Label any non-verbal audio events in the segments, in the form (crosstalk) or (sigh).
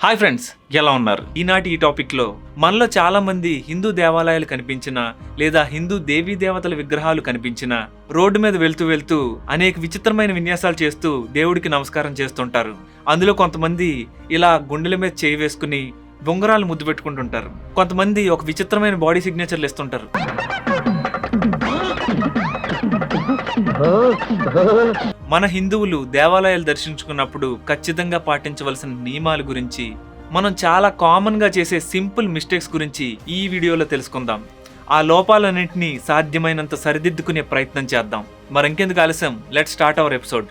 Hi friends ఎలా ఉన్నారు? ఈనాటి ఈ టాపిక్లో మనలో చాలామంది హిందూ దేవాలయాలు కనిపించిన లేదా హిందూ దేవీ దేవతల విగ్రహాలు కనిపించిన రోడ్డు మీద వెళ్తూ వెళ్తూ అనేక విచిత్రమైన విన్యాసాలు చేస్తూ దేవుడికి నమస్కారం చేస్తుంటారు. అందులో కొంతమంది ఇలా గుండెల మీద చేయి వేసుకుని బొంగరాలు ముద్దు పెట్టుకుంటుంటారు. కొంతమంది ఒక విచిత్రమైన బాడీ సిగ్నేచర్లు ఇస్తుంటారు. (laughs) మన హిందువులు దేవాలయాలు దర్శించుకున్నప్పుడు ఖచ్చితంగా పాటించవలసిన నియమాల గురించి మనం చాలా కామన్గా చేసే సింపుల్ మిస్టేక్స్ గురించి ఈ వీడియోలో తెలుసుకుందాం. ఆ లోపాలన్నింటినీ సాధ్యమైనంత సరిదిద్దుకునే ప్రయత్నం చేద్దాం. మరింకెందుకు ఆలస్యం? లెట్ స్టార్ట్ అవర్ ఎపిసోడ్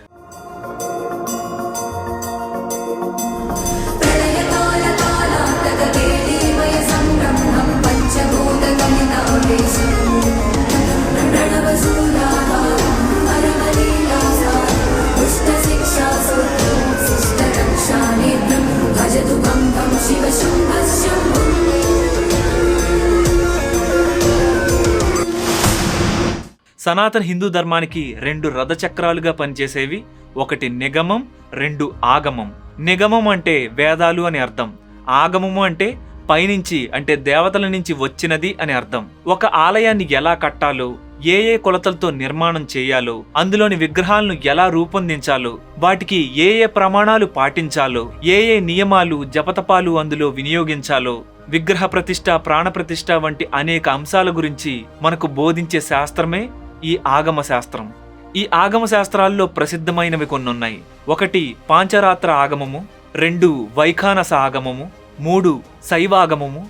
సనాతన హిందూ ధర్మానికి రెండు రథచక్రాలుగా పనిచేసేవి ఒకటి నిగమం రెండు ఆగమం. నిగమం అంటే వేదాలు అని అర్థం. ఆగమము అంటే పైనుంచి అంటే దేవతల నుంచి వచ్చినది అని అర్థం. ఒక ఆలయాన్ని ఎలా కట్టాలో ఏ ఏ కొలతలతో నిర్మాణం చేయాలో అందులోని విగ్రహాలను ఎలా రూపొందించాలో వాటికి ఏ ఏ ప్రమాణాలు పాటించాలో ఏ ఏ నియమాలు జపతపాలు అందులో వినియోగించాలో విగ్రహ ప్రతిష్ట ప్రాణ ప్రతిష్ట వంటి అనేక అంశాల గురించి మనకు బోధించే శాస్త్రమే ఈ ఆగమ శాస్త్రం. ఈ ఆగమ శాస్త్రాల్లో ప్రసిద్ధమైనవి కొన్ని ఉన్నాయి ఒకటి పాంచరాత్ర ఆగమము రెండు వైఖానస ఆగమము మూడు శైవాగమము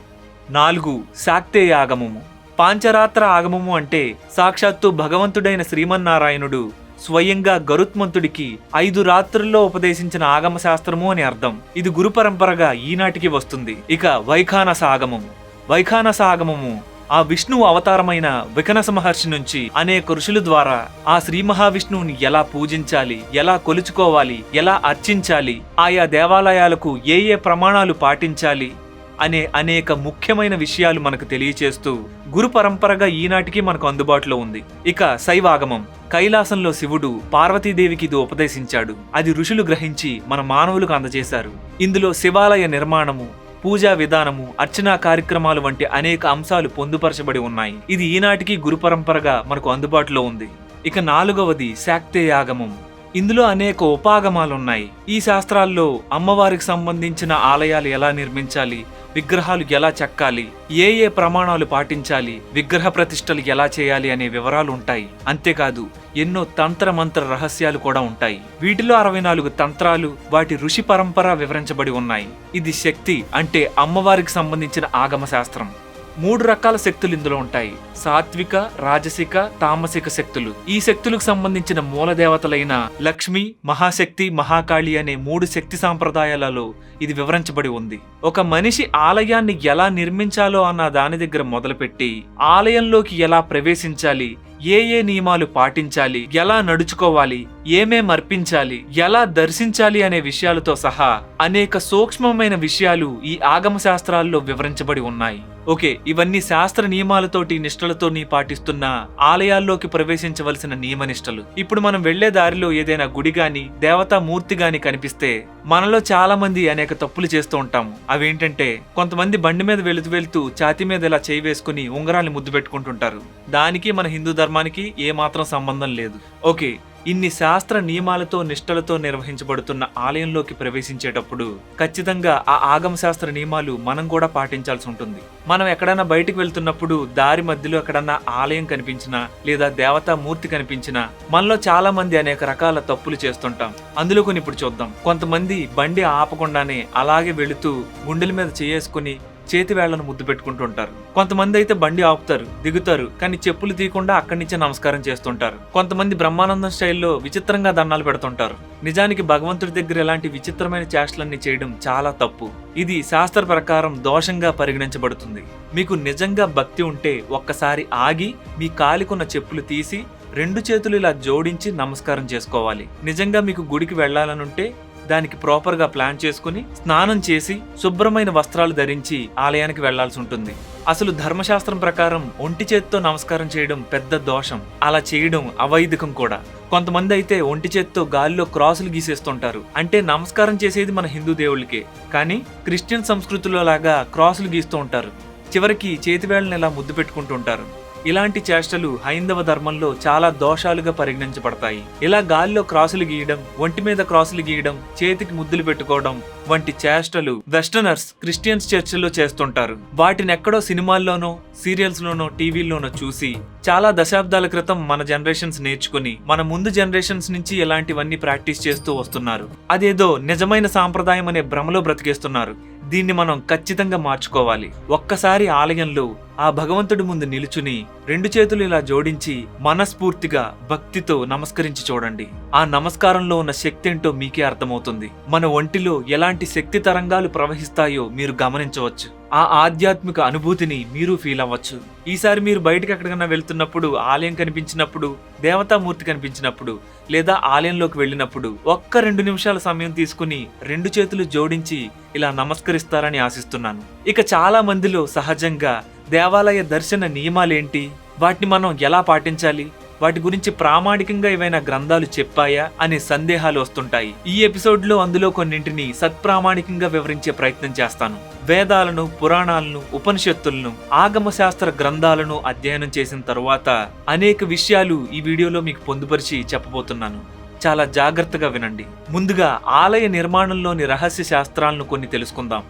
నాలుగు శాక్తేయ ఆగమము. పాంచరాత్ర ఆగమము అంటే సాక్షాత్తు భగవంతుడైన శ్రీమన్నారాయణుడు స్వయంగా గరుత్మంతుడికి ఐదు రాత్రుల్లో ఉపదేశించిన ఆగమ శాస్త్రము అని అర్థం. ఇది గురు పరంపరగా ఈనాటికి వస్తుంది. ఇక వైఖానస ఆగమము. వైఖానస ఆగమము ఆ విష్ణువు అవతారమైన వికనస మహర్షి నుంచి అనేక ఋషుల ద్వారా ఆ శ్రీ మహావిష్ణువుని ఎలా పూజించాలి ఎలా కొలుచుకోవాలి ఎలా అర్చించాలి ఆయా దేవాలయాలకు ఏ ఏ ప్రమాణాలు పాటించాలి అనే అనేక ముఖ్యమైన విషయాలు మనకు తెలియచేస్తూ గురు పరంపరగా ఈనాటికి మనకు అందుబాటులో ఉంది. ఇక శైవాగమం. కైలాసంలో శివుడు పార్వతీదేవికి ఇది ఉపదేశించాడు. అది ఋషులు గ్రహించి మన మానవులకు అందజేశారు. ఇందులో శివాలయ నిర్మాణము పూజా విధానము అర్చనా కార్యక్రమాలు వంటి అనేక అంశాలు పొందుపరచబడి ఉన్నాయి. ఇది ఈనాటికి గురు పరంపరగా మనకు అందుబాటులో ఉంది. ఇక నాలుగవది శాక్తేయాగమం. ఇందులో అనేక ఉపాగమాలున్నాయి. ఈ శాస్త్రాల్లో అమ్మవారికి సంబంధించిన ఆలయాలు ఎలా నిర్మించాలి విగ్రహాలు ఎలా చెక్కాలి ఏ ఏ ప్రమాణాలు పాటించాలి విగ్రహ ప్రతిష్టలు ఎలా చేయాలి అనే వివరాలు ఉంటాయి. అంతేకాదు ఎన్నో తంత్ర మంత్ర రహస్యాలు కూడా ఉంటాయి. వీటిలో అరవై నాలుగు తంత్రాలు వాటి ఋషి పరంపర వివరించబడి ఉన్నాయి. ఇది శక్తి అంటే అమ్మవారికి సంబంధించిన ఆగమ శాస్త్రం మూడు రకాల శక్తులు ఇందులో ఉంటాయి. సాత్విక రాజసిక తామసిక శక్తులు. ఈ శక్తులకు సంబంధించిన మూల దేవతలైన లక్ష్మి మహాశక్తి మహాకాళి అనే మూడు శక్తి సాంప్రదాయాలలో ఇది వివరించబడి ఉంది. ఒక మనిషి ఆలయాన్ని ఎలా నిర్మించాలో అన్న దాని దగ్గర మొదలుపెట్టి ఆలయంలోకి ఎలా ప్రవేశించాలి ఏ ఏ నియమాలు పాటించాలి ఎలా నడుచుకోవాలి ఏమేం అర్పించాలి ఎలా దర్శించాలి అనే విషయాలతో సహా అనేక సూక్ష్మమైన విషయాలు ఈ ఆగమ శాస్త్రాల్లో వివరించబడి ఉన్నాయి. ఓకే ఇవన్నీ శాస్త్ర నియమాలతోటి నిష్టలతో నీ పాటిస్తున్న ఆలయాల్లోకి ప్రవేశించవలసిన నియమనిష్టలు. ఇప్పుడు మనం వెళ్ళే దారిలో ఏదైనా గుడి గాని దేవతా మూర్తి గాని కనిపిస్తే మనలో చాలా మంది అనేక తప్పులు చేస్తూ ఉంటాము. అవేంటంటే కొంతమంది బండి మీద వెళుతూ వెళుతూ ఛాతి మీద ఇలా చేయి వేసుకుని ఉంగరాన్ని ముద్దు పెట్టుకుంటుంటారు. దానికి మన హిందూ ధర్మానికి ఏ మాత్రం సంబంధం లేదు. ఓకే ఇన్ని శాస్త్ర నియమాలతో నిష్టలతో నిర్వహించబడుతున్న ఆలయంలోకి ప్రవేశించేటప్పుడు ఖచ్చితంగా ఆ ఆగమ శాస్త్ర నియమాలు మనం కూడా పాటించాల్సి ఉంటుంది. మనం ఎక్కడైనా బయటికి వెళ్తున్నప్పుడు దారి మధ్యలో ఎక్కడన్నా ఆలయం కనిపించినా లేదా దేవతా మూర్తి కనిపించినా మనలో చాలా మంది అనేక రకాల తప్పులు చేస్తుంటాం. అందులో కొన్ని ఇప్పుడు చూద్దాం. కొంతమంది బండి ఆపకుండానే అలాగే వెళుతూ గుండెల మీద చేసుకుని చేతి వేళ్ళను ముద్దు పెట్టుకుంటుంటారు కొంతమంది అయితే బండి ఆపుతారు దిగుతారు కానీ చెప్పులు తీయకుండా అక్కడి నుంచే నమస్కారం చేస్తుంటారు. కొంతమంది బ్రహ్మానందం స్టైల్లో విచిత్రంగా దండాలు పెడుతుంటారు. నిజానికి భగవంతుడి దగ్గర ఇలాంటి విచిత్రమైన చేష్టలన్నీ చేయడం చాలా తప్పు. ఇది శాస్త్ర ప్రకారం దోషంగా పరిగణించబడుతుంది. మీకు నిజంగా భక్తి ఉంటే ఒక్కసారి ఆగి మీ కాలికున్న చెప్పులు తీసి రెండు చేతులు ఇలా జోడించి నమస్కారం చేసుకోవాలి. నిజంగా మీకు గుడికి వెళ్ళాలనుంటే దానికి ప్రాపర్గా ప్లాన్ చేసుకుని స్నానం చేసి శుభ్రమైన వస్త్రాలు ధరించి ఆలయానికి వెళ్ళాల్సి ఉంటుంది. అసలు ధర్మశాస్త్రం ప్రకారం ఒంటి చేత్తో నమస్కారం చేయడం పెద్ద దోషం. అలా చేయడం అవైదికం కూడా. కొంతమంది అయితే ఒంటి చేత్తో గాలిలో క్రాసులు గీసేస్తుంటారు. అంటే నమస్కారం చేసేది మన హిందూ దేవుళ్ళకే. కానీ క్రిస్టియన్ సంస్కృతిలో లాగా క్రాసులు గీస్తూ ఉంటారు. చివరికి చేతివేళ్ళను ఇలా ముద్దు పెట్టుకుంటుంటారు ఇలాంటి చేష్టలు హైందవ ధర్మంలో చాలా దోషాలుగా పరిగణించబడతాయి. ఇలా గాలిలో క్రాసులు గీయడం ఒంటి మీద క్రాసులు గీయడం చేతికి ముద్దులు పెట్టుకోవడం వంటి చేష్టలు వెస్టర్నర్స్ క్రిస్టియన్స్ చర్చిల్లో చేస్తుంటారు. వాటిని ఎక్కడో సినిమాల్లోనో సీరియల్స్లోనో టీవీల్లోనో చూసి చాలా దశాబ్దాల క్రితం మన జనరేషన్స్ నేర్చుకుని మన ముందు జనరేషన్స్ నుంచి ఇలాంటివన్నీ ప్రాక్టీస్ చేస్తూ వస్తున్నారు. అదేదో నిజమైన సాంప్రదాయం అనే భ్రమలో బ్రతికేస్తున్నారు. దీన్ని మనం ఖచ్చితంగా మార్చుకోవాలి. ఒక్కసారి ఆలయంలో ఆ భగవంతుడి ముందు నిలుచుని రెండు చేతులు ఇలా జోడించి మనస్ఫూర్తిగా భక్తితో నమస్కరించి చూడండి. ఆ నమస్కారంలో ఉన్న శక్తి ఏంటో మీకే అర్థమవుతుంది. మన ఒంటిలో ఎలాంటి శక్తి తరంగాలు ప్రవహిస్తాయో మీరు గమనించవచ్చు. ఆ ఆధ్యాత్మిక అనుభూతిని మీరు ఫీల్ అవ్వచ్చు. ఈసారి మీరు బయటకు ఎక్కడికైనా వెళ్తున్నప్పుడు ఆలయం కనిపించినప్పుడు దేవతామూర్తి కనిపించినప్పుడు లేదా ఆలయంలోకి వెళ్ళినప్పుడు ఒక్క రెండు నిమిషాల సమయం తీసుకుని రెండు చేతులు జోడించి ఇలా నమస్కరిస్తారని ఆశిస్తున్నాను. ఇక చాలా మందిలో సహజంగా దేవాలయ దర్శన నియమాలేంటి? వాటిని మనం ఎలా పాటించాలి? వాటి గురించి ప్రామాణికంగా ఏవైనా గ్రంథాలు చెప్పాయా? అనే సందేహాలు వస్తుంటాయి. ఈ ఎపిసోడ్లో అందులో కొన్నింటిని సత్ప్రామాణికంగా వివరించే ప్రయత్నం చేస్తాను. వేదాలను పురాణాలను ఉపనిషత్తులను ఆగమ శాస్త్ర గ్రంథాలను అధ్యయనం చేసిన తరువాత అనేక విషయాలు ఈ వీడియోలో మీకు పొందుపరిచి చెప్పబోతున్నాను. చాలా జాగ్రత్తగా వినండి. ముందుగా ఆలయ నిర్మాణంలోని రహస్య శాస్త్రాలను కొన్ని తెలుసుకుందాం.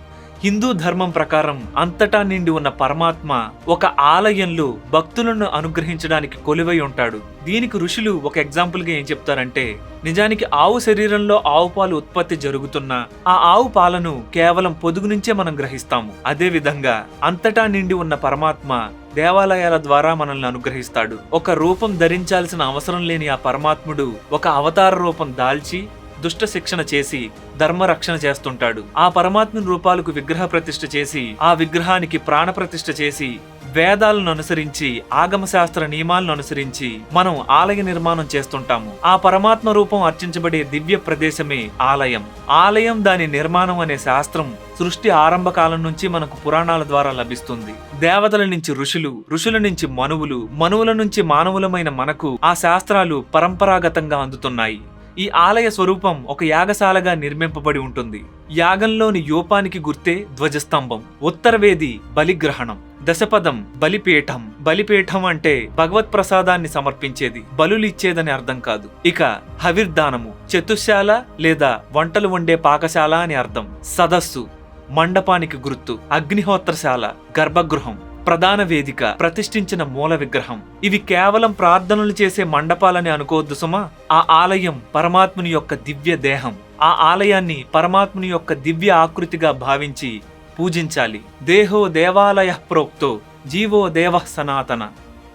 హిందూ ధర్మం ప్రకారం అంతటా నిండి ఉన్న పరమాత్మ ఒక ఆలయంలో భక్తులను అనుగ్రహించడానికి కొలువై ఉంటాడు. దీనికి ఋషులు ఒక ఎగ్జాంపుల్గా ఏం చెప్తారంటే నిజానికి ఆవు శరీరంలో ఆవు పాలు ఉత్పత్తి జరుగుతున్న ఆ ఆవు పాలను కేవలం పొదుగు నుంచే మనం గ్రహిస్తాము. అదే విధంగా అంతటా నిండి ఉన్న పరమాత్మ దేవాలయాల ద్వారా మనల్ని అనుగ్రహిస్తాడు. ఒక రూపం ధరించాల్సిన అవసరం లేని ఆ పరమాత్ముడు ఒక అవతార రూపం దాల్చి దుష్ట శిక్షణ చేసి ధర్మ రక్షణ చేస్తుంటాడు. ఆ పరమాత్మ రూపాలకు విగ్రహ ప్రతిష్ఠ చేసి ఆ విగ్రహానికి ప్రాణ ప్రతిష్ఠ చేసి వేదాలను అనుసరించి ఆగమ శాస్త్ర నియమాలను అనుసరించి మనం ఆలయ నిర్మాణం చేస్తుంటాము. ఆ పరమాత్మ రూపం అర్చించబడే దివ్య ప్రదేశమే ఆలయం. ఆలయం దాని నిర్మాణం అనే శాస్త్రం సృష్టి ఆరంభ కాలం నుంచి మనకు పురాణాల ద్వారా లభిస్తుంది. దేవతల నుంచి ఋషులు ఋషుల నుంచి మనువులు మనువుల నుంచి మానవులమైన మనకు ఆ శాస్త్రాలు పరంపరాగతంగా అందుతున్నాయి. ఈ ఆలయ స్వరూపం ఒక యాగశాలగా నిర్మింపబడి ఉంటుంది. యాగంలోని యూపానికి గుర్తే ధ్వజస్తంభం ఉత్తరవేది బలిగ్రహణం దశపదం బలిపీఠం. బలిపీఠం అంటే భగవత్ ప్రసాదాన్ని సమర్పించేది బలులిచ్చేదని అర్థం కాదు. ఇక హవిర్దానము చతుశాల లేదా వంటలు వండే పాకశాల అని అర్థం. సదస్సు మండపానికి గుర్తు అగ్నిహోత్రశాల గర్భగృహం. ప్రధాన వేదిక ప్రతిష్ఠించిన మూల విగ్రహం. ఇవి కేవలం ప్రార్థనలు చేసే మండపాలని అనుకోవద్దు సుమా. ఆ ఆలయం పరమాత్ముని యొక్క దివ్య దేహం. ఆ ఆలయాన్ని పరమాత్ముని యొక్క దివ్య ఆకృతిగా భావించి పూజించాలి. దేహో దేవాలయ ప్రోక్తో జీవో దేవ సనాతన.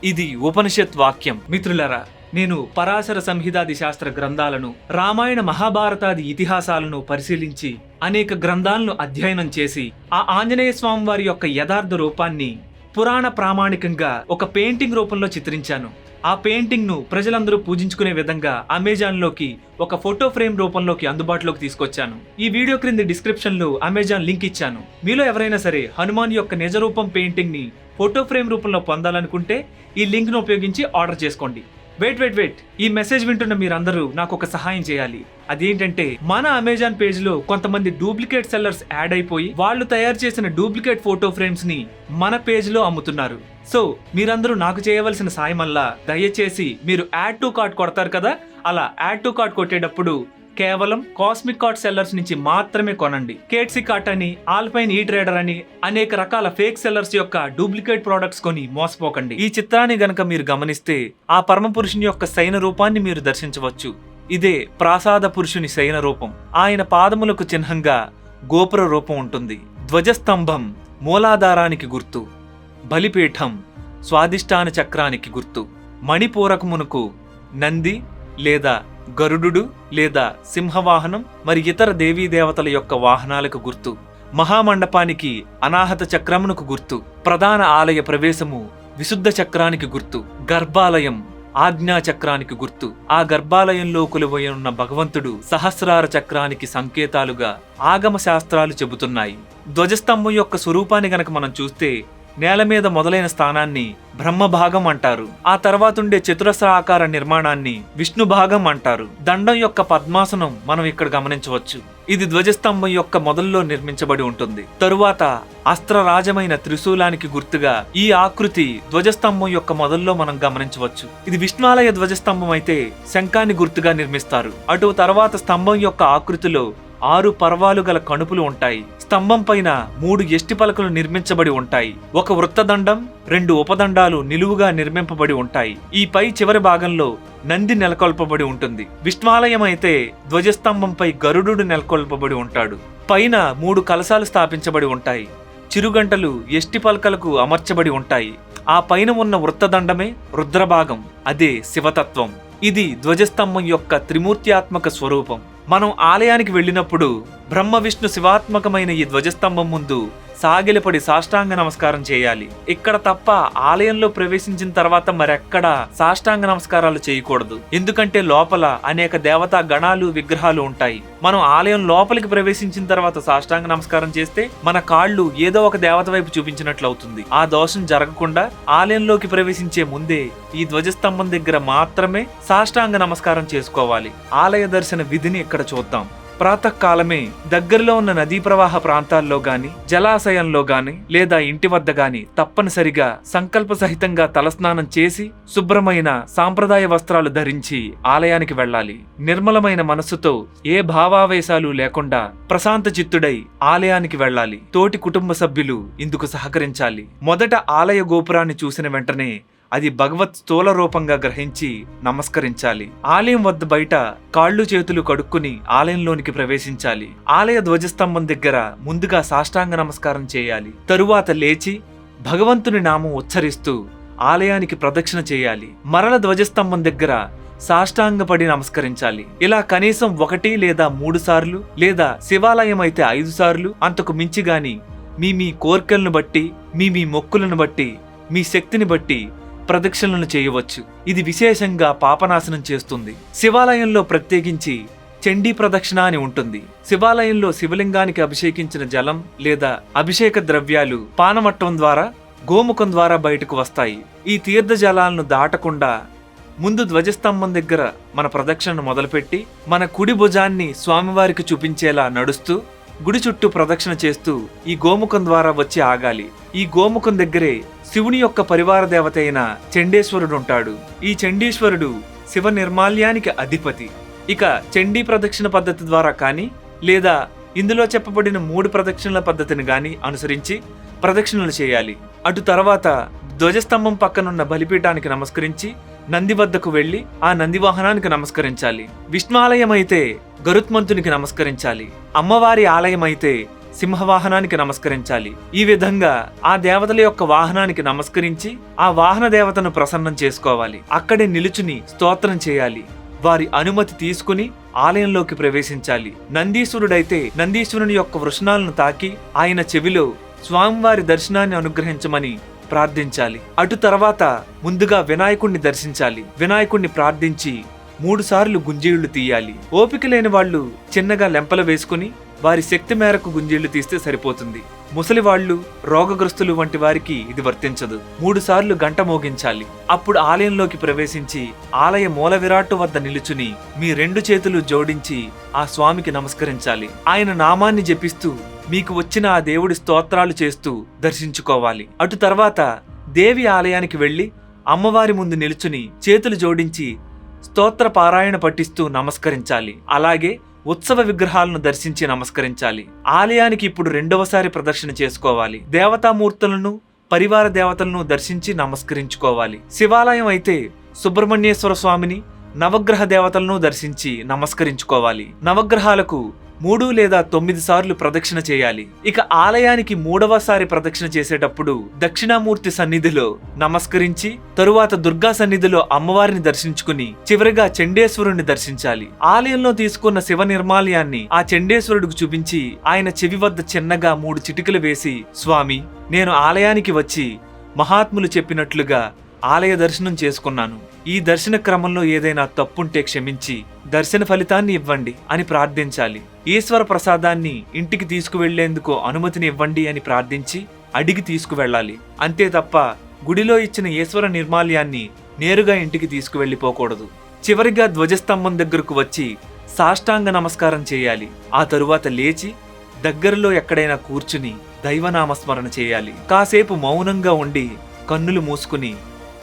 ఇది ఉపనిషత్ వాక్యం. మిత్రులరా నేను పరాశర సంహితాది శాస్త్ర గ్రంథాలను రామాయణ మహాభారతాది ఇతిహాసాలను పరిశీలించి అనేక గ్రంథాలను అధ్యయనం చేసి ఆ ఆంజనేయ స్వామి వారి యొక్క యథార్థ రూపాన్ని పురాణ ప్రామాణికంగా ఒక పెయింటింగ్ రూపంలో చిత్రించాను. ఆ పెయింటింగ్ను ప్రజలందరూ పూజించుకునే విధంగా అమెజాన్లోకి ఒక ఫోటో ఫ్రేమ్ రూపంలోకి అందుబాటులోకి తీసుకొచ్చాను. ఈ వీడియో క్రింది డిస్క్రిప్షన్లో అమెజాన్ లింక్ ఇచ్చాను. మీలో ఎవరైనా సరే హనుమాన్ యొక్క నిజ రూపం పెయింటింగ్ని ఫోటో ఫ్రేమ్ రూపంలో పొందాలనుకుంటే ఈ లింక్ను ఉపయోగించి ఆర్డర్ చేసుకోండి. వెయిట్ వెయిట్ వెయిట్ ఈ మెసేజ్ వింటున్న మీరందరూ నాకు ఒక సహాయం చేయాలి. అదేంటంటే మన అమెజాన్ పేజ్లో కొంతమంది డూప్లికేట్ సెల్లర్స్ యాడ్ అయిపోయి వాళ్ళు తయారు చేసిన డూప్లికేట్ ఫోటో ఫ్రేమ్స్ని మన పేజ్లో అమ్ముతున్నారు. సో మీరందరూ నాకు చేయవలసిన సాయం అల్లా దయచేసి మీరు యాడ్ టు కార్ట్ కొడతారు కదా? అలా యాడ్ టు కార్ట్ కొట్టేటప్పుడు కేవలం కాస్మిక్ కార్ట్ సెల్లర్స్ నుంచి మాత్రమే కొనండి. కేట్సి కార్ట్ అని ఆల్పైన్ ఈ ట్రేడర్ అని అనేక రకాల ఫేక్ సెల్లర్స్ యొక్క డూప్లికేట్ ప్రొడక్ట్స్ కొని మోసపోకండి. ఈ చిత్రాన్ని గనక మీరు గమనిస్తే ఆ పరమ పురుషుని యొక్క శయన రూపాన్ని మీరు దర్శించవచ్చు. ఇదే ప్రాసాద పురుషుని శయన రూపం. ఆయన పాదములకు చిహ్నంగా గోపుర రూపం ఉంటుంది. ధ్వజస్తంభం మూలాధారానికి గుర్తు. బలిపీఠం స్వాదిష్టాన చక్రానికి గుర్తు. మణిపూరకమునకు నంది లేదా గరుడు లేదా సింహవాహనం మరి ఇతర దేవీదేవతల యొక్క వాహనాలకు గుర్తు. మహామండపానికి అనాహత చక్రమునకు గుర్తు. ప్రధాన ఆలయ ప్రవేశము విశుద్ధ చక్రానికి గుర్తు. గర్భాలయం ఆజ్ఞా చక్రానికి గుర్తు. ఆ గర్భాలయంలో కొలువై ఉన్న భగవంతుడు సహస్రార చక్రానికి సంకేతాలుగా ఆగమ శాస్త్రాలు చెబుతున్నాయి. ధ్వజస్తంభం యొక్క స్వరూపాన్ని గనక మనం చూస్తే నేల మీద మొదలైన స్థానాన్ని బ్రహ్మభాగం అంటారు. ఆ తర్వాతుండే చతురస్ర ఆకార నిర్మాణాన్ని విష్ణు భాగం అంటారు. దండం యొక్క పద్మాసనం మనం ఇక్కడ గమనించవచ్చు. ఇది ధ్వజస్తంభం యొక్క మొదల్లో నిర్మించబడి ఉంటుంది. తరువాత అస్త్రరాజమైన త్రిశూలానికి గుర్తుగా ఈ ఆకృతి ధ్వజస్తంభం యొక్క మొదల్లో మనం గమనించవచ్చు. ఇది విష్ణాలయ ధ్వజస్తంభం అయితే శంఖాన్ని గుర్తుగా నిర్మిస్తారు. అటు తర్వాత స్తంభం యొక్క ఆకృతిలో ఆరు పర్వాలు గల కణుపులు ఉంటాయి. స్తంభం పైన మూడు ఎష్టి పలకలు నిర్మించబడి ఉంటాయి. ఒక వృత్తదండం రెండు ఉపదండాలు నిలువుగా నిర్మింపబడి ఉంటాయి. ఈ పై చివరి భాగంలో నంది నెలకొల్పబడి ఉంటుంది. విష్ణాలయం అయితే ధ్వజస్తంభంపై గరుడు నెలకొల్పబడి ఉంటాడు. పైన మూడు కలశాలు స్థాపించబడి ఉంటాయి. చిరుగంటలు ఎష్టి పలకలకు అమర్చబడి ఉంటాయి. ఆ పైన ఉన్న వృత్తదండమే రుద్రభాగం. అదే శివతత్వం. ఇది ధ్వజస్తంభం యొక్క త్రిమూర్త్యాత్మక స్వరూపం. మనం ఆలయానికి వెళ్ళినప్పుడు బ్రహ్మ విష్ణు శివాత్మకమైన ఈ ధ్వజస్తంభం ముందు సాగిలపడి సాష్టాంగ నమస్కారం చేయాలి. ఇక్కడ తప్ప ఆలయంలో ప్రవేశించిన తర్వాత మరెక్కడ సాష్టాంగ నమస్కారాలు చేయకూడదు. ఎందుకంటే లోపల అనేక దేవతా గణాలు విగ్రహాలు ఉంటాయి. మనం ఆలయం లోపలికి ప్రవేశించిన తర్వాత సాష్టాంగ నమస్కారం చేస్తే మన కాళ్ళు ఏదో ఒక దేవత వైపు చూపించినట్లు అవుతుంది. ఆ దోషం జరగకుండా ఆలయంలోకి ప్రవేశించే ముందే ఈ ధ్వజస్తంభం దగ్గర మాత్రమే సాష్టాంగ నమస్కారం చేసుకోవాలి. ఆలయ దర్శన విధిని ఇక్కడ చూద్దాం. ప్రాతకాలమే దగ్గరలో ఉన్న నదీ ప్రవాహ ప్రాంతాల్లో గాని జలాశయంలో గాని లేదా ఇంటి వద్ద గాని తప్పనిసరిగా సంకల్ప సహితంగా తలస్నానం చేసి శుభ్రమైన సాంప్రదాయ వస్త్రాలు ధరించి ఆలయానికి వెళ్ళాలి. నిర్మలమైన మనస్సుతో ఏ భావావేశాలు లేకుండా ప్రశాంత చిత్తుడై ఆలయానికి వెళ్ళాలి. తోటి కుటుంబ సభ్యులు ఇందుకు సహకరించాలి. మొదట ఆలయ గోపురాన్ని చూసిన వెంటనే అది భగవత్ స్థూల రూపంగా గ్రహించి నమస్కరించాలి. ఆలయం వద్ద బయట కాళ్ళు చేతులు కడుక్కుని ఆలయంలోనికి ప్రవేశించాలి. ఆలయ ధ్వజస్తంభం దగ్గర ముందుగా సాష్టాంగ నమస్కారం చేయాలి. తరువాత లేచి భగవంతుని నామం ఉచ్చరిస్తూ ఆలయానికి ప్రదక్షిణ చేయాలి. మరల ధ్వజస్తంభం దగ్గర సాష్టాంగపడి నమస్కరించాలి. ఇలా కనీసం ఒకటి లేదా మూడు సార్లు లేదా శివాలయం అయితే ఐదు సార్లు అంతకు మించి గాని మీ మీ కోర్కెలను బట్టి మీ మీ మొక్కులను బట్టి మీ శక్తిని బట్టి ప్రదక్షిణలను చేయవచ్చు. ఇది విశేషంగా పాపనాశనం చేస్తుంది. శివాలయంలో ప్రత్యేకించి చండీ ప్రదక్షిణ అని ఉంటుంది. శివాలయంలో శివలింగానికి అభిషేకించిన జలం లేదా అభిషేక ద్రవ్యాలు పానమట్టం ద్వారా గోముఖం ద్వారా బయటకు వస్తాయి. ఈ తీర్థ జలాలను దాటకుండా ముందు ధ్వజస్తంభం దగ్గర మన ప్రదక్షిణను మొదలుపెట్టి మన కుడి భుజాన్ని స్వామివారికి చూపించేలా నడుస్తూ గుడి చుట్టూ ప్రదక్షిణ చేస్తూ ఈ గోముఖం ద్వారా వచ్చి ఆగాలి. ఈ గోముఖం దగ్గరే శివుని యొక్క పరివార దేవత అయిన చండేశ్వరుడు ఉంటాడు ఈ చండీశ్వరుడు శివ నిర్మాల్యానికి అధిపతి. ఇక చండీ ప్రదక్షిణ పద్ధతి ద్వారా కానీ లేదా ఇందులో చెప్పబడిన మూడు ప్రదక్షిణల పద్ధతిని గాని అనుసరించి ప్రదక్షిణలు చేయాలి. అటు తర్వాత ధ్వజస్తంభం పక్కనున్న బలిపీఠానికి నమస్కరించి నంది వద్దకు వెళ్ళి ఆ నంది వాహనానికి నమస్కరించాలి. విష్ణాలయం అయితే గరుత్మంతునికి నమస్కరించాలి. అమ్మవారి ఆలయం అయితే సింహవాహనానికి నమస్కరించాలి. ఈ విధంగా ఆ దేవతల యొక్క వాహనానికి నమస్కరించి ఆ వాహన దేవతను ప్రసన్నం చేసుకోవాలి. అక్కడే నిలుచుని స్తోత్రం చేయాలి. వారి అనుమతి తీసుకుని ఆలయంలోకి ప్రవేశించాలి. నందీశ్వరుడైతే నందీశ్వరుని యొక్క వృషణాలను తాకి ఆయన చెవిలో స్వామివారి దర్శనాన్ని అనుగ్రహించమని ప్రార్థించాలి. అటు తర్వాత ముందుగా వినాయకుణ్ణి దర్శించాలి. వినాయకుణ్ణి ప్రార్థించి మూడు సార్లు గుంజీళ్ళు తీయాలి. ఓపిక లేని వాళ్ళు చిన్నగా లెంపలు వేసుకుని వారి శక్తి మేరకు గుంజీళ్ళు తీస్తే సరిపోతుంది. ముసలివాళ్ళు రోగగ్రస్తులు వంటి వారికి ఇది వర్తించదు. మూడు సార్లు గంట మోగించాలి. అప్పుడు ఆలయంలోకి ప్రవేశించి ఆలయ మూల విరాట్టు వద్ద నిలుచుని మీ రెండు చేతులు జోడించి ఆ స్వామికి నమస్కరించాలి. ఆయన నామాన్ని జపిస్తూ మీకు వచ్చిన ఆ దేవుడి స్తోత్రాలు చేస్తూ దర్శించుకోవాలి. అటు తర్వాత దేవి ఆలయానికి వెళ్ళి అమ్మవారి ముందు నిలుచుని చేతులు జోడించి స్తోత్ర పారాయణ పఠిస్తూ నమస్కరించాలి. అలాగే ఉత్సవ విగ్రహాలను దర్శించి నమస్కరించాలి. ఆలయానికి ఇప్పుడు రెండవసారి ప్రదర్శన చేసుకోవాలి. దేవతామూర్తులను పరివార దేవతలను దర్శించి నమస్కరించుకోవాలి. శివాలయం అయితే సుబ్రహ్మణ్యేశ్వర స్వామిని నవగ్రహ దేవతలను దర్శించి నమస్కరించుకోవాలి. నవగ్రహాలకు మూడు లేదా తొమ్మిది సార్లు ప్రదక్షిణ చేయాలి. ఇక ఆలయానికి మూడవసారి ప్రదక్షిణ చేసేటప్పుడు దక్షిణామూర్తి సన్నిధిలో నమస్కరించి తరువాత దుర్గా సన్నిధిలో అమ్మవారిని దర్శించుకుని చివరిగా చండేశ్వరుణ్ణి దర్శించాలి. ఆలయంలో తీసుకున్న శివ నిర్మాలయాన్ని ఆ చండేశ్వరుడికి చూపించి ఆయన చెవి వద్ద చిన్నగా మూడు చిటికలు వేసి స్వామి నేను ఆలయానికి వచ్చి మహాత్ములు చెప్పినట్లుగా ఆలయ దర్శనం చేసుకున్నాను. ఈ దర్శన క్రమంలో ఏదైనా తప్పుంటే క్షమించి దర్శన ఫలితాన్ని ఇవ్వండి అని ప్రార్థించాలి. ఈశ్వర ప్రసాదాన్ని ఇంటికి తీసుకువెళ్ళేందుకు అనుమతిని ఇవ్వండి అని ప్రార్థించి అడిగి తీసుకువెళ్ళాలి. అంతే తప్ప గుడిలో ఇచ్చిన ఈశ్వర నిర్మాల్యాన్ని నేరుగా ఇంటికి తీసుకువెళ్ళిపోకూడదు. చివరిగా ధ్వజస్తంభం దగ్గరకు వచ్చి సాష్టాంగ నమస్కారం చేయాలి. ఆ తరువాత లేచి దగ్గరలో ఎక్కడైనా కూర్చుని దైవనామస్మరణ చేయాలి. కాసేపు మౌనంగా ఉండి కన్నులు మూసుకుని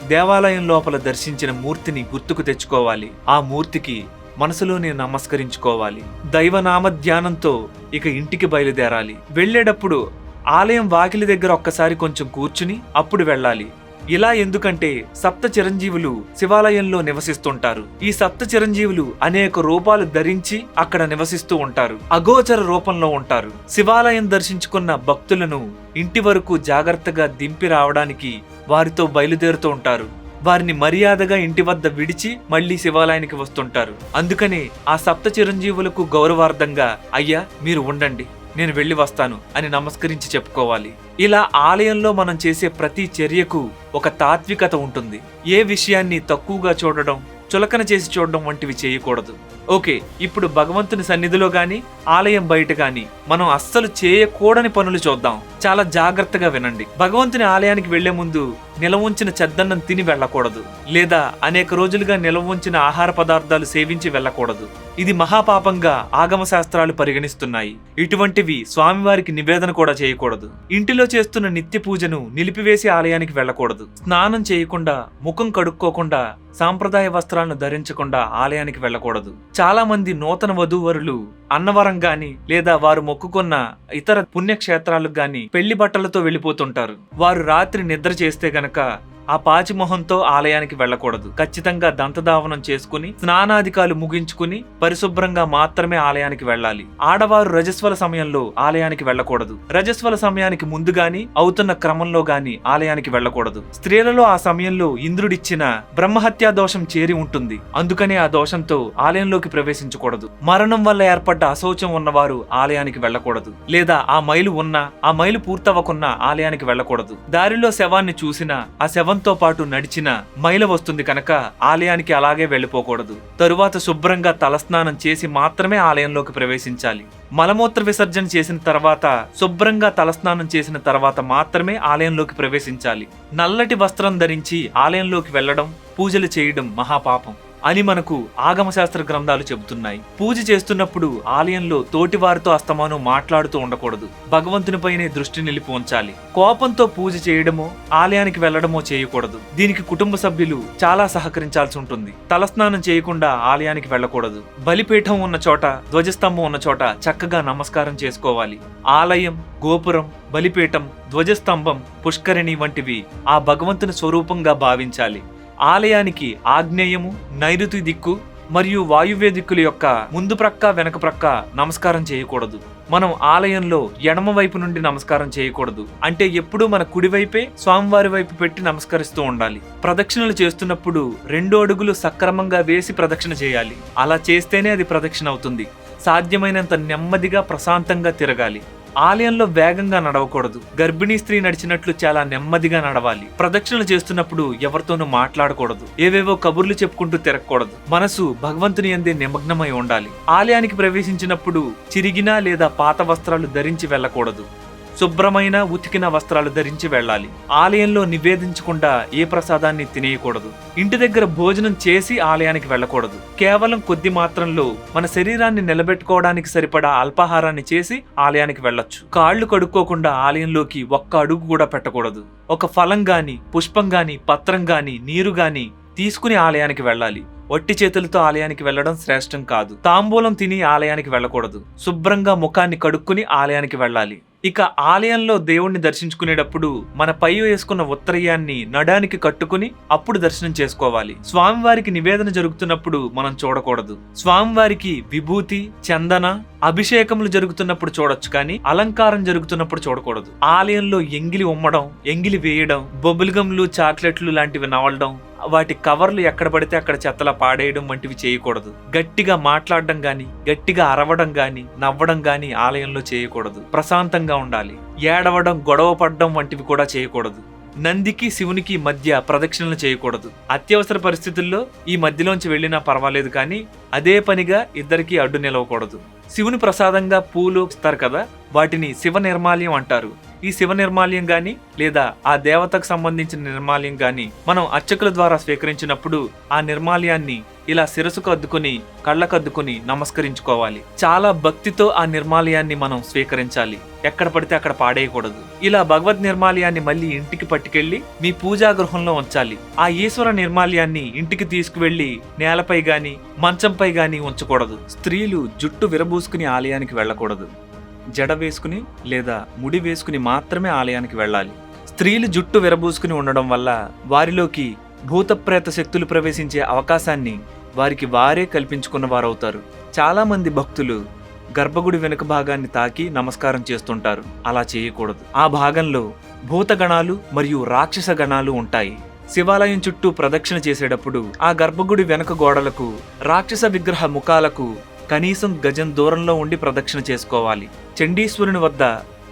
దేవాలయం లోపల దర్శించిన మూర్తిని గుర్తుకు తెచ్చుకోవాలి. ఆ మూర్తికి మనసులోనే నమస్కరించుకోవాలి. దైవనామ ధ్యానంతో ఇక ఇంటికి బయలుదేరాలి. వెళ్ళేటప్పుడు ఆలయం వాకిలి దగ్గర ఒక్కసారి కొంచెం కూర్చుని అప్పుడు వెళ్ళాలి. ఇలా ఎందుకంటే సప్త చిరంజీవులు శివాలయంలో నివసిస్తుంటారు. ఈ సప్త చిరంజీవులు అనేక రూపాలు ధరించి అక్కడ నివసిస్తూ ఉంటారు. అగోచర రూపంలో ఉంటారు. శివాలయం దర్శించుకున్న భక్తులను ఇంటి వరకు జాగ్రత్తగా దింపి రావడానికి వారితో బయలుదేరుతూ ఉంటారు. వారిని మర్యాదగా ఇంటి వద్ద విడిచి మళ్ళీ శివాలయానికి వస్తుంటారు. అందుకని ఆ సప్త చిరంజీవులకు గౌరవార్థంగా అయ్యా మీరు ఉండండి నేను వెళ్ళి వస్తాను అని నమస్కరించి చెప్పుకోవాలి. ఇలా ఆలయంలో మనం చేసే ప్రతి చర్యకు ఒక తాత్వికత ఉంటుంది. ఏ విషయాన్ని తక్కువగా చూడడం చులకన చేసి చూడడం వంటివి చేయకూడదు. ఓకే ఇప్పుడు భగవంతుని సన్నిధిలో గాని ఆలయం బయట గాని మనం అస్సలు చేయకూడని పనులు చూద్దాం. చాలా జాగ్రత్తగా వినండి. భగవంతుని ఆలయానికి వెళ్ళే ముందు నిలవ ఉంచిన చెద్దన్నం తిని వెళ్ళకూడదు లేదా అనేక రోజులుగా నిలవ ఉంచిన ఆహార పదార్థాలు సేవించి వెళ్ళకూడదు. ఇది మహాపాపంగా ఆగమ శాస్త్రాలు పరిగణిస్తున్నాయి. ఇటువంటివి స్వామివారికి నివేదన కూడా చేయకూడదు. ఇంటిలో చేస్తున్న నిత్య పూజను నిలిపివేసి ఆలయానికి వెళ్ళకూడదు. స్నానం చేయకుండా ముఖం కడుక్కోకుండా సాంప్రదాయ వస్త్రాలను ధరించకుండా ఆలయానికి వెళ్ళకూడదు. చాలా మంది నూతన వధూవరులు అన్నవరం గాని లేదా వారు మొక్కుకున్న ఇతర పుణ్యక్షేత్రాలకు గాని పెళ్ళి బట్టలతో వెళ్ళిపోతుంటారు. వారు రాత్రి నిద్ర చేస్తే గనక なか ఆ పాచిమొహంతో ఆలయానికి వెళ్ళకూడదు. ఖచ్చితంగా దంతధావనం చేసుకుని స్నానాధికాలు ముగించుకుని పరిశుభ్రంగా మాత్రమే ఆలయానికి వెళ్ళాలి. ఆడవారు రజస్వల సమయంలో ఆలయానికి వెళ్ళకూడదు. రజస్వల సమయానికి ముందు గాని అవుతున్న క్రమంలో గాని ఆలయానికి వెళ్ళకూడదు. స్త్రీలలో ఆ సమయంలో ఇంద్రుడిచ్చిన బ్రహ్మహత్యా దోషం చేరి ఉంటుంది. అందుకనే ఆ దోషంతో ఆలయంలోకి ప్రవేశించకూడదు. మరణం వల్ల ఏర్పడ్డ అశౌచం ఉన్నవారు ఆలయానికి వెళ్ళకూడదు. లేదా ఆ మైలు ఉన్నా ఆ మైలు పూర్తవకున్నా ఆలయానికి వెళ్ళకూడదు. దారిలో శవాన్ని చూసినా ఆ శవం శవంతో పాటు నడిచిన మైల వస్తుంది కనుక ఆలయానికి అలాగే వెళ్ళిపోకూడదు. తరువాత శుభ్రంగా తలస్నానం చేసి మాత్రమే ఆలయంలోకి ప్రవేశించాలి. మలమూత్ర విసర్జన చేసిన తర్వాత శుభ్రంగా తలస్నానం చేసిన తర్వాత మాత్రమే ఆలయంలోకి ప్రవేశించాలి. నల్లటి వస్త్రం ధరించి ఆలయంలోకి వెళ్ళడం పూజలు చేయడం మహాపాపం. అని మనకు ఆగమశాస్త్ర గ్రంథాలు చెబుతున్నాయి. పూజ చేస్తున్నప్పుడు ఆలయంలో తోటివారితో అస్తమానం మాట్లాడుతూ ఉండకూడదు. భగవంతునిపైనే దృష్టి నిలిపి ఉంచాలి. కోపంతో పూజ చేయడమో ఆలయానికి వెళ్ళడమో చేయకూడదు. దీనికి కుటుంబ సభ్యులు చాలా సహకరించాల్సి ఉంటుంది. తలస్నానం చేయకుండా ఆలయానికి వెళ్ళకూడదు. బలిపీఠం ఉన్న చోట ధ్వజస్తంభం ఉన్న చోట చక్కగా నమస్కారం చేసుకోవాలి. ఆలయం గోపురం బలిపీఠం ధ్వజస్తంభం పుష్కరిణి వంటివి ఆ భగవంతుని స్వరూపంగా భావించాలి. ఆలయానికి ఆగ్నేయము నైరుతి దిక్కు మరియు వాయువ్య దిక్కుల యొక్క ముందు ప్రక్క వెనక ప్రక్క నమస్కారం చేయకూడదు. మనం ఆలయంలో ఎడమ వైపు నుండి నమస్కారం చేయకూడదు. అంటే ఎప్పుడూ మన కుడివైపే స్వామివారి వైపు పెట్టి నమస్కరిస్తూ ఉండాలి. ప్రదక్షిణలు చేస్తున్నప్పుడు రెండు అడుగులు సక్రమంగా వేసి ప్రదక్షిణ చేయాలి. అలా చేస్తేనే అది ప్రదక్షిణ అవుతుంది. సాధ్యమైనంత నెమ్మదిగా ప్రశాంతంగా తిరగాలి. ఆలయంలో వేగంగా నడవకూడదు. గర్భిణీ స్త్రీ నడిచినట్లు చాలా నెమ్మదిగా నడవాలి. ప్రదక్షిణలు చేస్తున్నప్పుడు ఎవరితోనూ మాట్లాడకూడదు. ఏవేవో కబుర్లు చెప్పుకుంటూ తిరగకూడదు. మనసు భగవంతుని అందే నిమగ్నమై ఉండాలి. ఆలయానికి ప్రవేశించినప్పుడు చిరిగిన లేదా పాత వస్త్రాలు ధరించి వెళ్ళకూడదు. శుభ్రమైన ఉతికిన వస్త్రాలు ధరించి వెళ్ళాలి. ఆలయంలో నివేదించకుండా ఏ ప్రసాదాన్ని తినేయకూడదు. ఇంటి దగ్గర భోజనం చేసి ఆలయానికి వెళ్ళకూడదు. కేవలం కొద్ది మాత్రంలో మన శరీరాన్ని నిలబెట్టుకోవడానికి సరిపడా అల్పాహారాన్ని చేసి ఆలయానికి వెళ్ళొచ్చు. కాళ్ళు కడుక్కోకుండా ఆలయంలోకి ఒక్క అడుగు కూడా పెట్టకూడదు. ఒక ఫలం గాని పుష్పం గాని పత్రం గాని నీరు గాని తీసుకుని ఆలయానికి వెళ్ళాలి. వట్టి చేతులతో ఆలయానికి వెళ్ళడం శ్రేష్టం కాదు. తాంబూలం తిని ఆలయానికి వెళ్ళకూడదు. శుభ్రంగా ముఖాన్ని కడుక్కుని ఆలయానికి వెళ్ళాలి. ఇక ఆలయంలో దేవుణ్ణి దర్శించుకునేటప్పుడు మన పై వేసుకున్న ఉత్తరయాన్ని నడానికి కట్టుకుని అప్పుడు దర్శనం చేసుకోవాలి. స్వామివారికి నివేదన జరుగుతున్నప్పుడు మనం చూడకూడదు. స్వామివారికి విభూతి చందన అభిషేకములు జరుగుతున్నప్పుడు చూడొచ్చు కానీ అలంకారం జరుగుతున్నప్పుడు చూడకూడదు. ఆలయంలో ఎంగిలి ఉమ్మడం ఎంగిలి వేయడం బొబుల్గంలు చాక్లెట్లు లాంటివి నవలడం వాటి కవర్లు ఎక్కడ పడితే అక్కడ చెత్తలా పాడేయడం వంటివి చేయకూడదు. గట్టిగా మాట్లాడడం గాని గట్టిగా అరవడం గాని నవ్వడం గాని ఆలయంలో చేయకూడదు. ప్రశాంతంగా ఉండాలి. ఏడవడం గొడవ పడడం వంటివి కూడా చేయకూడదు. నందికి శివునికి మధ్య ప్రదక్షిణలు చేయకూడదు. అత్యవసర పరిస్థితుల్లో ఈ మధ్యలోంచి వెళ్ళినా పర్వాలేదు కానీ అదే పనిగా ఇద్దరికీ అడ్డు నిలవకూడదు. శివుని ప్రసాదంగా పూలు ఇస్తారు కదా వాటిని శివ నిర్మాల్యం అంటారు. ఈ శివ నిర్మాల్యం గాని లేదా ఆ దేవతకు సంబంధించిన నిర్మాల్యం గాని మనం అర్చకుల ద్వారా స్వీకరించినప్పుడు ఆ నిర్మాల్యాన్ని ఇలా శిరసుకు అద్దుకుని కళ్ళకద్దుకుని నమస్కరించుకోవాలి. చాలా భక్తితో ఆ నిర్మాలయాన్ని మనం స్వీకరించాలి. ఎక్కడ పడితే అక్కడ పాడేయకూడదు. ఇలా భగవద్ నిర్మాలయాన్ని మళ్ళీ ఇంటికి పట్టుకెళ్ళి మీ పూజా గృహంలో ఉంచాలి. ఆ ఈశ్వర నిర్మాలయాన్ని ఇంటికి తీసుకువెళ్ళి నేలపై గాని మంచంపై గాని ఉంచకూడదు. స్త్రీలు జుట్టు విరబూసుకుని ఆలయానికి వెళ్ళకూడదు. జడ వేసుకుని లేదా ముడి వేసుకుని మాత్రమే ఆలయానికి వెళ్ళాలి. స్త్రీలు జుట్టు విరబూసుకుని ఉండడం వల్ల వారిలోకి భూతప్రేత శక్తులు ప్రవేశించే అవకాశాన్ని వారికి వారే కల్పించుకున్న వారవుతారు. చాలామంది భక్తులు గర్భగుడి వెనుక భాగాన్ని తాకి నమస్కారం చేస్తుంటారు. అలా చేయకూడదు. ఆ భాగంలో భూతగణాలు మరియు రాక్షస గణాలు ఉంటాయి. శివాలయం చుట్టూ ప్రదక్షిణ చేసేటప్పుడు ఆ గర్భగుడి వెనుక గోడలకు రాక్షస విగ్రహ ముఖాలకు కనీసం గజం దూరంలో ఉండి ప్రదక్షిణ చేసుకోవాలి. చండీశ్వరుని వద్ద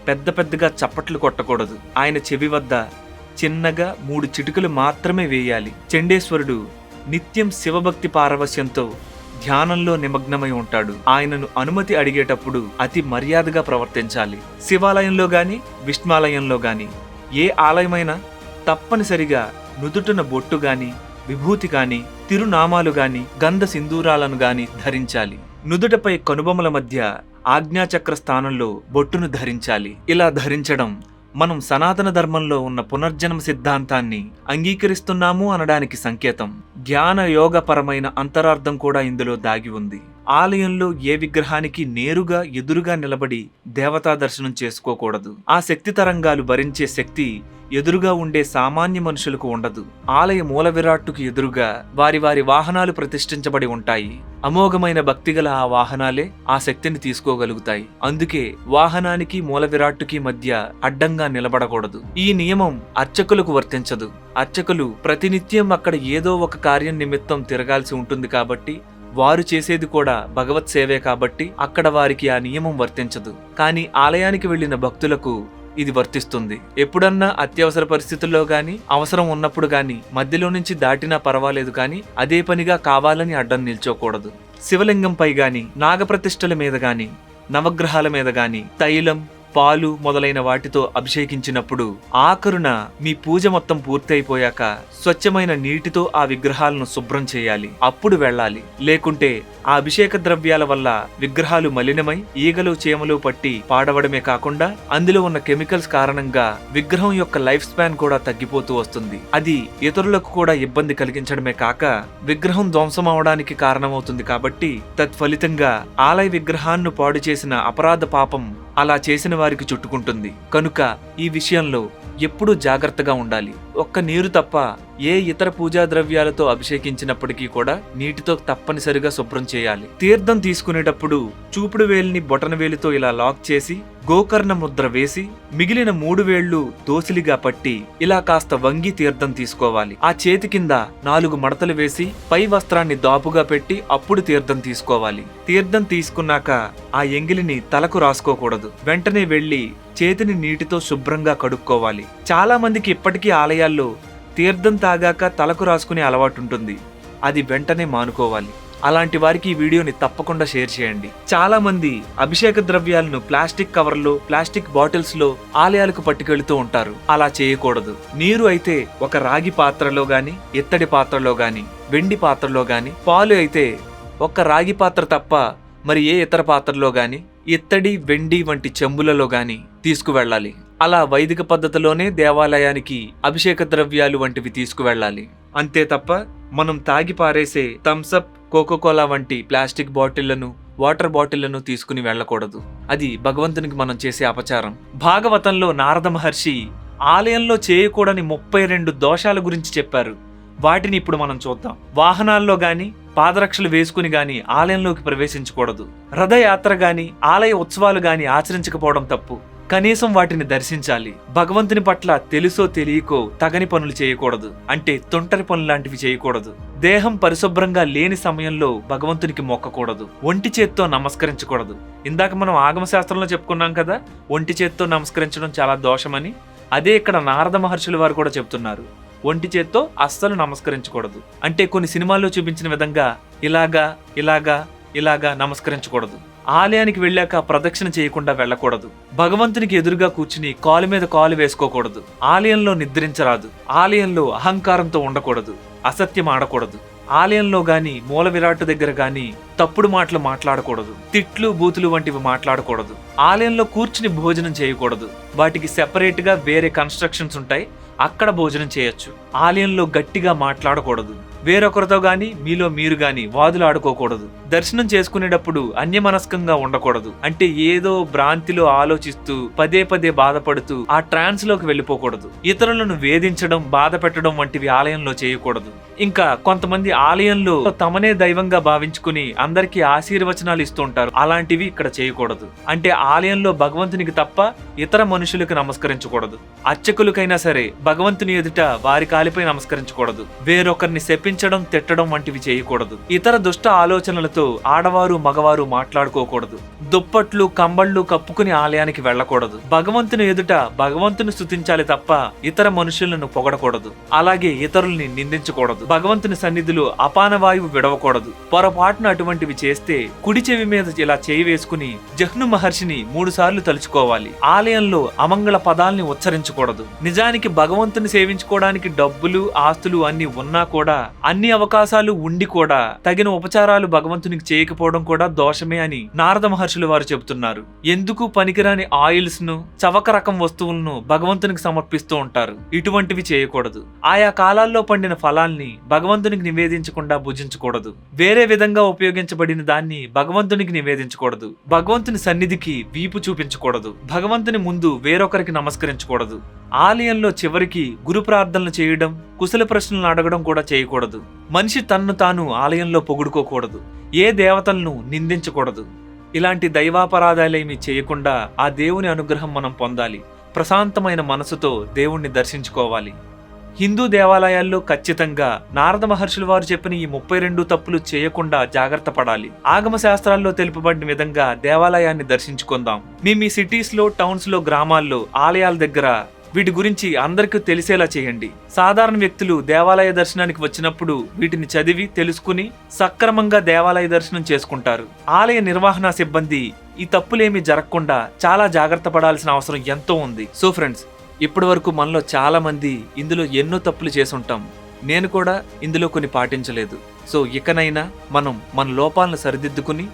పెద్ద పెద్దగా చప్పట్లు కొట్టకూడదు. ఆయన చెవి వద్ద చిన్నగా మూడు చిటుకలు మాత్రమే వేయాలి. చండేశ్వరుడు నిత్యం శివభక్తి పారవశ్యంతో ధ్యానంలో నిమగ్నమై ఉంటాడు. ఆయనను అనుమతి అడిగేటప్పుడు అతి మర్యాదగా ప్రవర్తించాలి. శివాలయంలో గాని విష్ణాలయంలో గాని ఏ ఆలయమైనా తప్పనిసరిగా నుదుటున బొట్టు గాని విభూతి గాని తిరునామాలు గాని గంధ సింధూరాలను గాని ధరించాలి. నుదుటపై కనుబొమల మధ్య ఆజ్ఞాచక్ర స్థానంలో బొట్టును ధరించాలి. ఇలా ధరించడం మనం సనాతన ధర్మంలో ఉన్న పునర్జన్మ సిద్ధాంతాన్ని అంగీకరిస్తున్నాము అనడానికి సంకేతం. జ్ఞాన యోగపరమైన అంతరార్థం కూడా ఇందులో దాగి ఉంది. ఆలయంలో ఏ విగ్రహానికి నేరుగా ఎదురుగా నిలబడి దేవతా దర్శనం చేసుకోకూడదు. ఆ శక్తి తరంగాలు భరించే శక్తి ఎదురుగా ఉండే సామాన్య మనుషులకు ఉండదు. ఆలయ మూల విరాట్టుకు ఎదురుగా వారి వారి వాహనాలు ప్రతిష్ఠించబడి ఉంటాయి. అమోఘమైన భక్తిగల ఆ వాహనాలే ఆ శక్తిని తీసుకోగలుగుతాయి. అందుకే వాహనానికి మూల విరాట్టుకి మధ్య అడ్డంగా నిలబడకూడదు. ఈ నియమం అర్చకులకు వర్తించదు. అర్చకులు ప్రతినిత్యం అక్కడ ఏదో ఒక కార్యం నిమిత్తం తిరగాల్సి ఉంటుంది కాబట్టి వారు చేసేది కూడా భగవత్ సేవే కాబట్టి అక్కడ వారికి ఆ నియమం వర్తించదు. కానీ ఆలయానికి వెళ్ళిన భక్తులకు ఇది వర్తిస్తుంది. ఎప్పుడన్నా అత్యవసర పరిస్థితుల్లో గాని అవసరం ఉన్నప్పుడు గాని మధ్యలో నుంచి దాటినా పర్వాలేదు కానీ అదే పనిగా కావాలని అడ్డం నిల్చోకూడదు. శివలింగంపై గాని నాగప్రతిష్టల మీద గాని నవగ్రహాల మీద గాని తైలం పాలు మొదలైన వాటితో అభిషేకించినప్పుడు ఆఖరున మీ పూజ మొత్తం పూర్తయిపోయాక స్వచ్ఛమైన నీటితో ఆ విగ్రహాలను శుభ్రం చేయాలి. అప్పుడు వెళ్ళాలి. లేకుంటే ఆ అభిషేక ద్రవ్యాల వల్ల విగ్రహాలు మలినమై ఈగలు చీమలు పట్టి పాడవడమే కాకుండా అందులో ఉన్న కెమికల్స్ కారణంగా విగ్రహం యొక్క లైఫ్ స్పాన్ కూడా తగ్గిపోతూ వస్తుంది. అది ఇతరులకు కూడా ఇబ్బంది కలిగించడమే కాక విగ్రహం ధ్వంసం అవడానికి కారణమవుతుంది కాబట్టి తత్ఫలితంగా ఆలయ విగ్రహాన్ని పాడు చేసిన అపరాధ పాపం అలా చేసిన వారికి చుట్టుకుంటుంది. కనుక ఈ విషయంలో ఎప్పుడూ జాగ్రత్తగా ఉండాలి. ఒక్క నీరు తప్ప ఏ ఇతర పూజా ద్రవ్యాలతో అభిషేకించినప్పటికీ కూడా నీటితో తప్పనిసరిగా శుభ్రం చేయాలి. తీర్థం తీసుకునేటప్పుడు చూపుడు వేలిని బొటన వేలితో ఇలా లాక్ చేసి గోకర్ణ ముద్ర వేసి మిగిలిన మూడు వేళ్ళు దోసిలిగా పట్టి ఇలా కాస్త వంగి తీర్థం తీసుకోవాలి. ఆ చేతి కింద నాలుగు మడతలు వేసి పై వస్త్రాన్ని దాపుగా పెట్టి అప్పుడు తీర్థం తీసుకోవాలి. తీర్థం తీసుకున్నాక ఆ ఎంగిలిని తలకు రాసుకోకూడదు. వెంటనే వెళ్ళి చేతిని నీటితో శుభ్రంగా కడుక్కోవాలి. చాలా మందికి ఇప్పటికీ ఆలయాల్లో తీర్థం తాగాక తలకు రాసుకునే అలవాటుంటుంది. అది వెంటనే మానుకోవాలి. అలాంటి వారికి ఈ వీడియోని తప్పకుండా షేర్ చేయండి. చాలా మంది అభిషేక ద్రవ్యాలను ప్లాస్టిక్ కవర్లో ప్లాస్టిక్ బాటిల్స్లో ఆలయాలకు పట్టుకెళ్తూ ఉంటారు. అలా చేయకూడదు. నీరు అయితే ఒక రాగి పాత్రలో గాని ఇత్తడి పాత్రలో గాని వెండి పాత్రలో గాని పాలు అయితే ఒక్క రాగి పాత్ర తప్ప మరి ఏ ఇతర పాత్రలో గాని ఇత్తడి వెండి వంటి చెంబులలో గాని తీసుకువెళ్ళాలి. అలా వైదిక పద్ధతిలోనే దేవాలయానికి అభిషేక ద్రవ్యాలు వంటివి తీసుకువెళ్ళాలి. అంతే తప్ప మనం తాగి పారేసే థమ్సప్ కోకోకోలా వంటి ప్లాస్టిక్ బాటిళ్ళను వాటర్ బాటిళ్ళను తీసుకుని వెళ్ళకూడదు. అది భగవంతునికి మనం చేసే అపచారం. భాగవతంలో నారద మహర్షి ఆలయంలో చేయకూడని ముప్పై రెండు దోషాల గురించి చెప్పారు. వాటిని ఇప్పుడు మనం చూద్దాం. వాహనాల్లో గాని పాదరక్షలు వేసుకుని గాని ఆలయంలోకి ప్రవేశించకూడదు. రథయాత్ర గాని ఆలయ ఉత్సవాలు గాని ఆచరించకపోవడం తప్పు. కనీసం వాటిని దర్శించాలి. భగవంతుని పట్ల తెలుసో తెలియకో తగని పనులు చేయకూడదు. అంటే తొంటరి పనులు లాంటివి చేయకూడదు. దేహం పరిశుభ్రంగా లేని సమయంలో భగవంతునికి మొక్కకూడదు. ఒంటి చేత్తో నమస్కరించకూడదు. ఇందాక మనం ఆగమ శాస్త్రంలో చెప్పుకున్నాం కదా ఒంటి చేత్తో నమస్కరించడం చాలా దోషమని అదే ఇక్కడ నారద మహర్షుల వారు కూడా చెప్తున్నారు. ఒంటి చేత్తో అస్సలు నమస్కరించకూడదు. అంటే కొన్ని సినిమాల్లో చూపించిన విధంగా ఇలాగా ఇలాగా ఇలాగా నమస్కరించకూడదు. ఆలయానికి వెళ్ళాక ప్రదక్షిణ చేయకుండా వెళ్ళకూడదు. భగవంతునికి ఎదురుగా కూర్చుని కాలు మీద కాలు వేసుకోకూడదు. ఆలయంలో నిద్రించరాదు. ఆలయంలో అహంకారంతో ఉండకూడదు. అసత్యం ఆడకూడదు. ఆలయంలో గాని మూల విరాట్ దగ్గర గాని తప్పుడు మాటలు మాట్లాడకూడదు. తిట్లు బూతులు వంటివి మాట్లాడకూడదు. ఆలయంలో కూర్చుని భోజనం చేయకూడదు. వాటికి సెపరేట్గా వేరే కన్స్ట్రక్షన్స్ ఉంటాయి. అక్కడ భోజనం చేయొచ్చు. ఆలయంలో గట్టిగా మాట్లాడకూడదు. వేరొకరితో గాని మీలో మీరు గాని వాదులాడుకోకూడదు దర్శనం చేసుకునేటప్పుడు అన్యమనస్కంగా ఉండకూడదు. అంటే ఏదో భ్రాంతిలో ఆలోచిస్తూ పదే పదే బాధపడుతూ ఆ ట్రాన్స్లోకి వెళ్ళిపోకూడదు. ఇతరులను వేధించడం బాధ పెట్టడం వంటివి ఆలయంలో చేయకూడదు. ఇంకా కొంతమంది ఆలయంలో తమనే దైవంగా భావించుకుని అందరికీ ఆశీర్వచనాలు ఇస్తుంటారు అలాంటివి ఇక్కడ చేయకూడదు. అంటే ఆలయంలో భగవంతునికి తప్ప ఇతర మనుషులకు నమస్కరించకూడదు. అర్చకులకైనా సరే భగవంతుని ఎదుట వారి కాలిపై నమస్కరించకూడదు. వేరొకరిని శపించడం తిట్టడం వంటివి చేయకూడదు. ఇతర దుష్ట ఆలోచనలతో ఆడవారు మగవారు మాట్లాడుకోకూడదు. దుప్పట్లు కంబళ్ళు కప్పుకుని ఆలయానికి వెళ్ళకూడదు. భగవంతుని ఎదుట భగవంతుని స్తుతించాలి తప్ప ఇతర మనుషులను పొగడకూడదు. అలాగే ఇతరుల్ని నిందించకూడదు. భగవంతుని సన్నిధిలో అపాన వాయువు విడవకూడదు. పొరపాటున అటువంటివి చేస్తే కుడి చెవి మీద ఇలా చేయి వేసుకుని జహ్ను మహర్షిని మూడు సార్లు తలుచుకోవాలి. ఆలయంలో అమంగళ పదాల్ని ఉచ్చరించకూడదు. నిజానికి భగవంతుని సేవించుకోవడానికి డబ్బులు ఆస్తులు అన్ని ఉన్నా కూడా అన్ని అవకాశాలు ఉండి కూడా తగిన ఉపచారాలు భగవంతునికి చేయకపోవడం కూడా దోషమే అని నారద మహర్షులు వారు చెబుతున్నారు. ఎందుకు పనికిరాని ఆయిల్స్ను చవక రకం వస్తువులను భగవంతునికి సమర్పిస్తూ ఉంటారు? ఇటువంటివి చేయకూడదు. ఆయా కాలాల్లో పండిన ఫలాల్ని భగవంతునికి నివేదించకుండా భుజించకూడదు. వేరే విధంగా ఉపయోగించబడిన దాన్ని భగవంతునికి నివేదించకూడదు. భగవంతుని సన్నిధికి వీపు చూపించకూడదు. భగవంతుని ముందు వేరొకరికి నమస్కరించకూడదు. ఆలయంలో చివరికి గురు ప్రార్థనలు చేయడం కుశల ప్రశ్నలు అడగడం కూడా చేయకూడదు. మనిషి తన్ను తాను ఆలయంలో పొగుడుకోకూడదు. ఏ దేవతలను నిందించకూడదు. ఇలాంటి దైవాపరాధాలేమి చేయకుండా ఆ దేవుని అనుగ్రహం మనం పొందాలి. ప్రశాంతమైన మనసుతో దేవుణ్ణి దర్శించుకోవాలి. హిందూ దేవాలయాల్లో ఖచ్చితంగా నారద మహర్షులు వారు చెప్పిన ఈ ముప్పై రెండు తప్పులు చేయకుండా జాగ్రత్త పడాలి. ఆగమ శాస్త్రాల్లో తెలుపబడిన విధంగా దేవాలయాన్ని దర్శించుకుందాం. మీ మీ సిటీస్లో టౌన్స్లో గ్రామాల్లో ఆలయాల దగ్గర వీటి గురించి అందరికీ తెలిసేలా చేయండి. సాధారణ వ్యక్తులు దేవాలయ దర్శనానికి వచ్చినప్పుడు వీటిని చదివి తెలుసుకుని సక్రమంగా దేవాలయ దర్శనం చేసుకుంటారు. ఆలయ నిర్వహణ సిబ్బంది ఈ తప్పులేమీ జరగకుండా చాలా జాగ్రత్త పడాల్సిన అవసరం ఎంతో ఉంది. సో ఫ్రెండ్స్ ఇప్పటి వరకు మనలో చాలా మంది ఇందులో ఎన్నో తప్పులు చేసుంటాం. నేను కూడా ఇందులో కొన్ని పాటించలేదు. సో ఇకనైనా మనం మన లోపాలను సరిదిద్దుకుని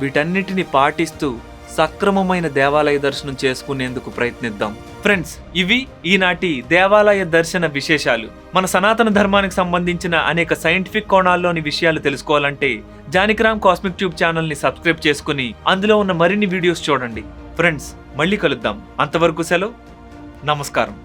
వీటన్నిటిని పాటిస్తూ సక్రమమైన దేవాలయ దర్శనం చేసుకునేందుకు ప్రయత్నిద్దాం. ఫ్రెండ్స్ ఇవి ఈనాటి దేవాలయ దర్శన విశేషాలు. మన సనాతన ధర్మానికి సంబంధించిన అనేక సైంటిఫిక్ కోణాల్లోని విషయాలు తెలుసుకోవాలంటే జానికరామ్ కాస్మిక్ ట్యూబ్ ఛానల్ని సబ్స్క్రైబ్ చేసుకుని అందులో ఉన్న మరిన్ని వీడియోస్ చూడండి. ఫ్రెండ్స్ మళ్ళీ కలుద్దాం. అంతవరకు సెలవు. నమస్కారం.